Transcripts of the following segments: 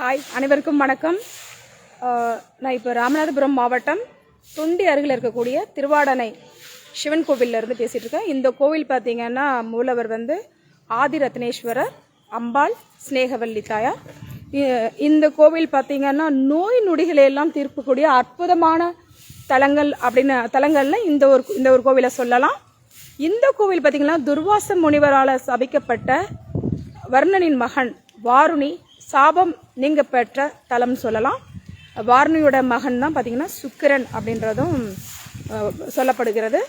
Hi அனைவருக்கும் வணக்கம். நான் இப்போ ராமநாதபுரம் மாவட்டம் தொண்டி அருகில் இருக்கக்கூடிய திருவாடனை சிவன் கோவிலிருந்து இருந்து இருக்கேன். இந்த கோவில் பார்த்திங்கன்னா மூலவர் வந்து ஆதிரத்னேஸ்வரர் அம்பாள் ஸ்னேகவல்லி தாயார். இந்த கோவில் பார்த்திங்கன்னா நோய் நொடிகளையெல்லாம் தீர்க்கக்கூடிய அற்புதமான தலங்கள் அப்படின்னு தலங்கள்னு இந்த ஒரு இந்த ஒரு கோவிலை சொல்லலாம். இந்த கோவில் பார்த்திங்கன்னா துர்வாச முனிவரால் சபிக்கப்பட்ட வர்ணனின் மகன் வாருணி சாபம் நீங்க பெற்ற தலம்னு சொல்லலாம். வார்னியோட மகன் தான் பார்த்தீங்கன்னா சுக்கிரன் அப்படின்றதும் சொல்லப்படுகிறது.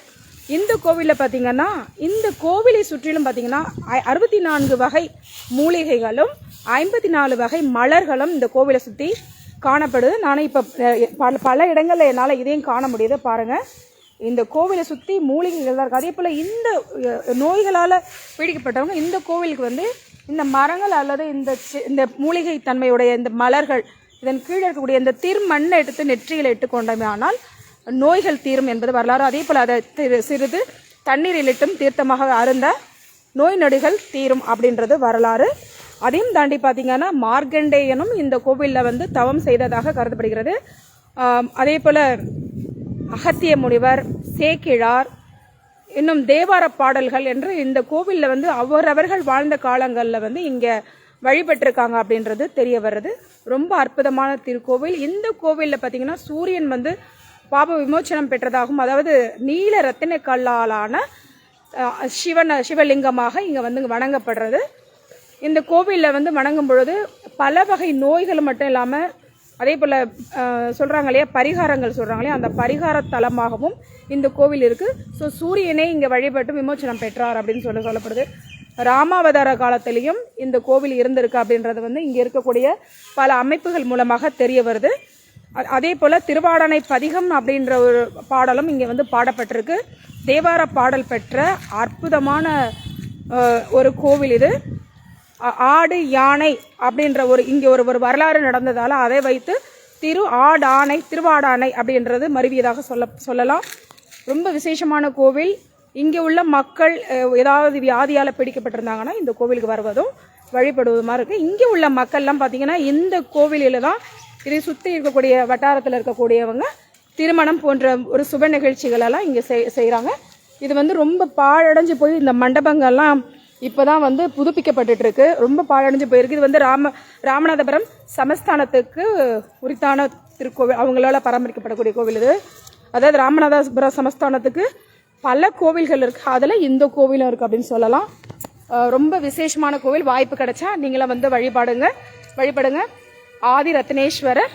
இந்த கோவிலில் பார்த்தீங்கன்னா இந்த கோவிலை சுற்றிலும் பார்த்தீங்கன்னா ஐ- அறுபத்தி நான்கு வகை மூலிகைகளும் ஐம்பத்தி நாலு வகை மலர்களும் இந்த கோவிலை சுற்றி காணப்படுது. நானும் இப்போ பல பல இடங்களில் என்னால் இதையும் காண முடியுது. பாருங்கள் இந்த கோவிலை சுற்றி மூலிகைகள் தான் இருக்குது அதே போல் இந்த நோய்களால் பீடிக்கப்பட்டவங்க இந்த கோவிலுக்கு வந்து இந்த மரங்கள் அல்லது இந்த சி- இந்த மூலிகை தன்மையுடைய இந்த மலர்கள் இதன் கீழே இருக்கக்கூடிய இந்த திருமண்ணை எடுத்து நெற்றியில் இட்டுக்கொண்டமையானால் நோய்கள் தீரும் என்பது வரலாறு. அதே போல் அதை சிறிது தண்ணீரில் இட்டும் தீர்த்தமாக அருந்த நோய் நொடிகள் தீரும் அப்படின்றது வரலாறு. அதையும் தாண்டி பார்த்தீங்கன்னா மார்க்கண்டேயனும் இந்த கோவிலில் வந்து தவம் செய்ததாக கருதப்படுகிறது. அதே போல் அகத்திய முனிவர் சேக்கிழார் இன்னும் தேவார பாடல்கள் என்று இந்த கோவிலில் வந்து அவரவர்கள் வாழ்ந்த காலங்களில் வந்து இங்கே வழிபட்டிருக்காங்க அப்படின்றது தெரிய வர்றது. ரொம்ப அற்புதமான திருக்கோவில். இந்த கோவிலில் பார்த்தீங்கன்னா சூரியன் வந்து பாப விமோச்சனம் பெற்றதாகவும் அதாவது நீல ரத்தின கல்லாலான சிவனை சிவன சிவலிங்கமாக இங்கே வந்து வணங்கப்படுறது. இந்த கோவிலில் வந்து வணங்கும் பொழுது பல வகை நோய்கள் மட்டும் இல்லாமல் அதே போல் சொல்கிறாங்க இல்லையா பரிகாரங்கள் சொல்கிறாங்க இல்லையா அந்த பரிகார தலமாகவும் இந்த கோவில் இருக்குது ஸோ சூரியனே இங்கே வழிபட்டு விமோச்சனம் பெற்றார் அப்படின்னு சொல்லி சொல்லப்படுது. ராமாவதார காலத்திலையும் இந்த கோவில் இருந்திருக்கு அப்படின்றது வந்து இங்கே இருக்கக்கூடிய பல அமைப்புகள் மூலமாக தெரிய வருது. அதே போல் திருவாடனை பதிகம் அப்படின்ற ஒரு பாடலும் இங்கே வந்து பாடப்பட்டிருக்கு. தேவார பாடல் பெற்ற அற்புதமான ஒரு கோவில் இது. ஆடு யானை அப்படின்ற ஒரு இங்கே ஒரு ஒரு வரலாறு நடந்ததால் அதை வைத்து திரு ஆடானை திருவாடானை அப்படின்றது மருவியதாக சொல்ல சொல்லலாம். ரொம்ப விசேஷமான கோவில். இங்கே உள்ள மக்கள் ஏதாவது வியாதியால் பிடிக்கப்பட்டிருந்தாங்கன்னா இந்த கோவிலுக்கு வருவதும் வழிபடுவதுமா இருக்குது இங்கே உள்ள மக்கள்லாம் பார்த்தீங்கன்னா இந்த கோவிலில் தான் இதை சுற்றி இருக்கக்கூடிய வட்டாரத்தில் இருக்கக்கூடியவங்க திருமணம் போன்ற ஒரு சுப நிகழ்ச்சிகளெல்லாம் இங்கே செய் செய்கிறாங்க இது வந்து ரொம்ப பாழடைஞ்சு போய் இந்த மண்டபங்கள்லாம் இப்போதான் வந்து புதுப்பிக்கப்பட்டு இருக்கு ரொம்ப பாழடைஞ்சு போயிருக்கு. இது வந்து ராம ராமநாதபுரம் சமஸ்தானத்துக்கு உரித்தான திருக்கோவில். அவங்களால பராமரிக்கப்படக்கூடிய கோவில் இது. அதாவது ராமநாதபுரம் சமஸ்தானத்துக்கு பல கோவில்கள் இருக்கு. அதில் இந்த கோவிலும் இருக்கு அப்படின்னு சொல்லலாம். ரொம்ப விசேஷமான கோவில். வாய்ப்பு கிடைச்சா நீங்களும் வந்து வழிபாடுங்க. வழிபடுங்க. ஆதி ரத்னேஸ்வரர்